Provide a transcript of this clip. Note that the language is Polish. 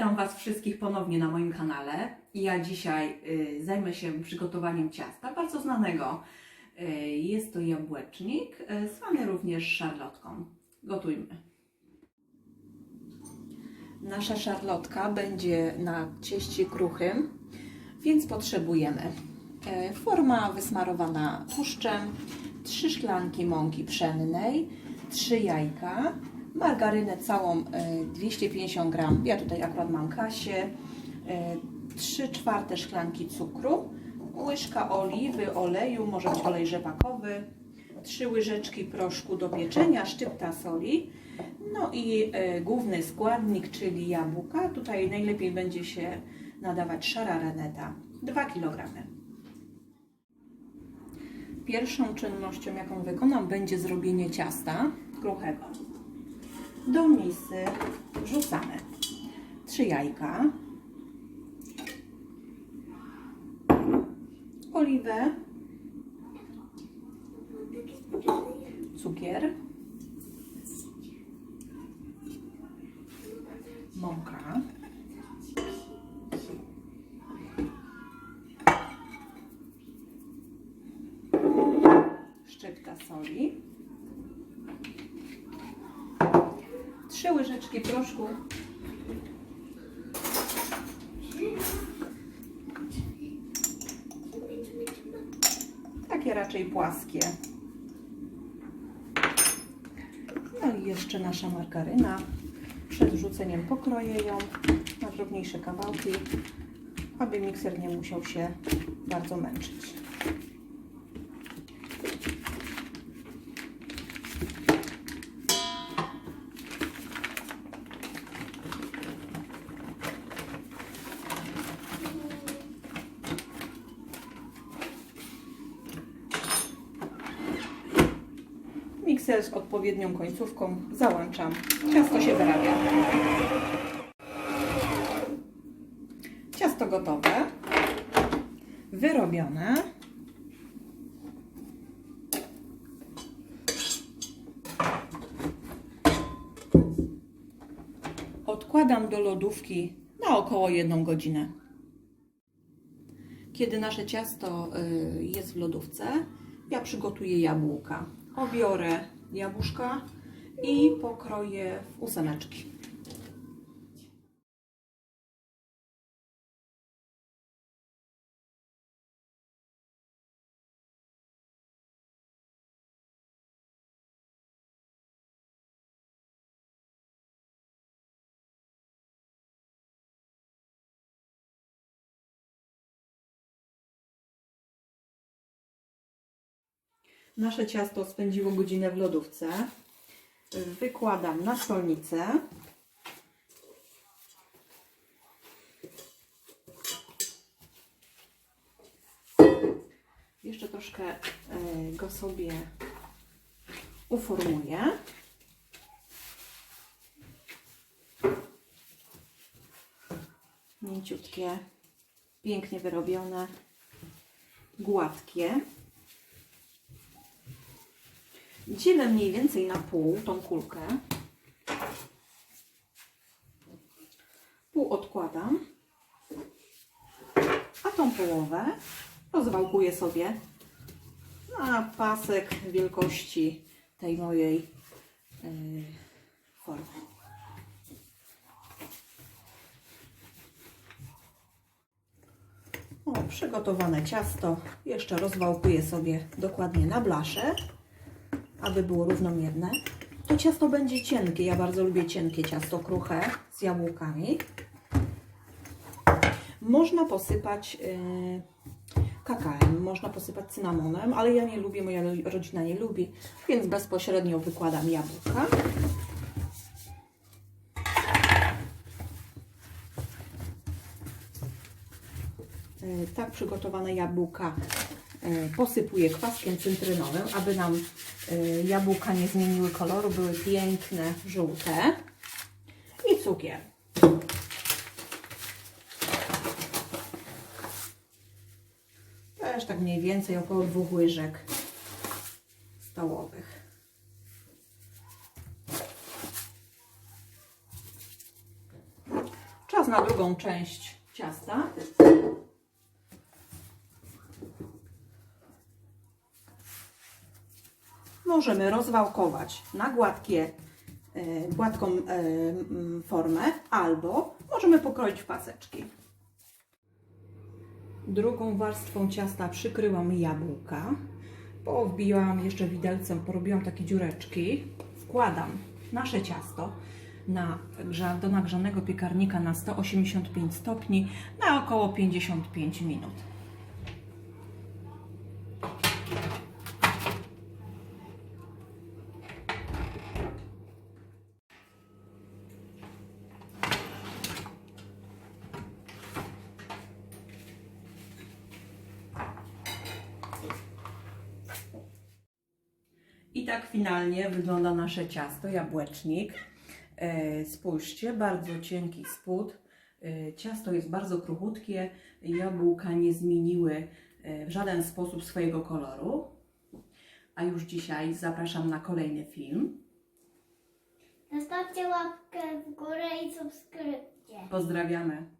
Witam Was wszystkich ponownie na moim kanale. Ja dzisiaj y, zajmę się przygotowaniem ciasta, bardzo znanego. Y, jest to jabłecznik, y, zwany również szarlotką. Gotujmy. Nasza szarlotka będzie na cieście kruchym, więc potrzebujemy forma wysmarowana tłuszczem, 3 szklanki mąki pszennej, 3 jajka, margarynę całą e, 250 gram, ja tutaj akurat mam kasię, e, 3 czwarte szklanki cukru, łyżka oliwy, oleju, może być olej rzepakowy, 3 łyżeczki proszku do pieczenia, szczypta soli, no i e, główny składnik, czyli jabłka. Tutaj najlepiej będzie się nadawać szara reneta, 2 kg. Pierwszą czynnością, jaką wykonam, będzie zrobienie ciasta kruchego. Do misy wrzucamy 3 jajka, oliwę, cukier, mąka, szczypta soli, trzy łyżeczki proszku takie raczej płaskie. No i jeszcze nasza margaryna. Przed wrzuceniem pokroję ją na drobniejsze kawałki, aby mikser nie musiał się bardzo męczyć. Z odpowiednią końcówką załączam. Ciasto się wyrabia. Ciasto gotowe. Wyrobione. Odkładam do lodówki na około jedną godzinę. Kiedy nasze ciasto y, jest w lodówce, ja przygotuję jabłka. Obiorę jabłuszka i pokroję w ósemeczki. Nasze ciasto spędziło godzinę w lodówce. Wykładam na stolnicę. Jeszcze troszkę e, go sobie uformuję. Mięciutkie, pięknie wyrobione, gładkie. Dzielę mniej więcej na pół tą kulkę. Pół odkładam, a tą połowę rozwałkuję sobie na pasek wielkości tej mojej yy, formy. O, przygotowane ciasto jeszcze rozwałkuję sobie dokładnie na blaszę aby było równomierne. To ciasto będzie cienkie. Ja bardzo lubię cienkie ciasto kruche z jabłkami. Można posypać yy, kakaem, można posypać cynamonem, ale ja nie lubię, moja rodzina nie lubi, więc bezpośrednio wykładam jabłka. Yy, tak przygotowane jabłka yy, posypuję kwaskiem cytrynowym, aby nam y, jabłka nie zmieniły koloru, były piękne, żółte. I cukier. Też tak mniej więcej około dwóch łyżek stołowych. Czas na drugą część ciasta. Możemy rozwałkować na gładkie, e, gładką e, formę albo możemy pokroić w paseczki. Drugą warstwą ciasta przykryłam jabłka. Powbiłam jeszcze widelcem, porobiłam takie dziureczki. Wkładam nasze ciasto na, do nagrzanego piekarnika na 185 stopni na około 55 minut. I tak finalnie wygląda nasze ciasto, jabłecznik. E, spójrzcie, bardzo cienki spód. E, ciasto jest bardzo kruchutkie, jabłka nie zmieniły e, w żaden sposób swojego koloru. A już dzisiaj zapraszam na kolejny film. Zostawcie łapkę w górę i subskrypcję. Pozdrawiamy.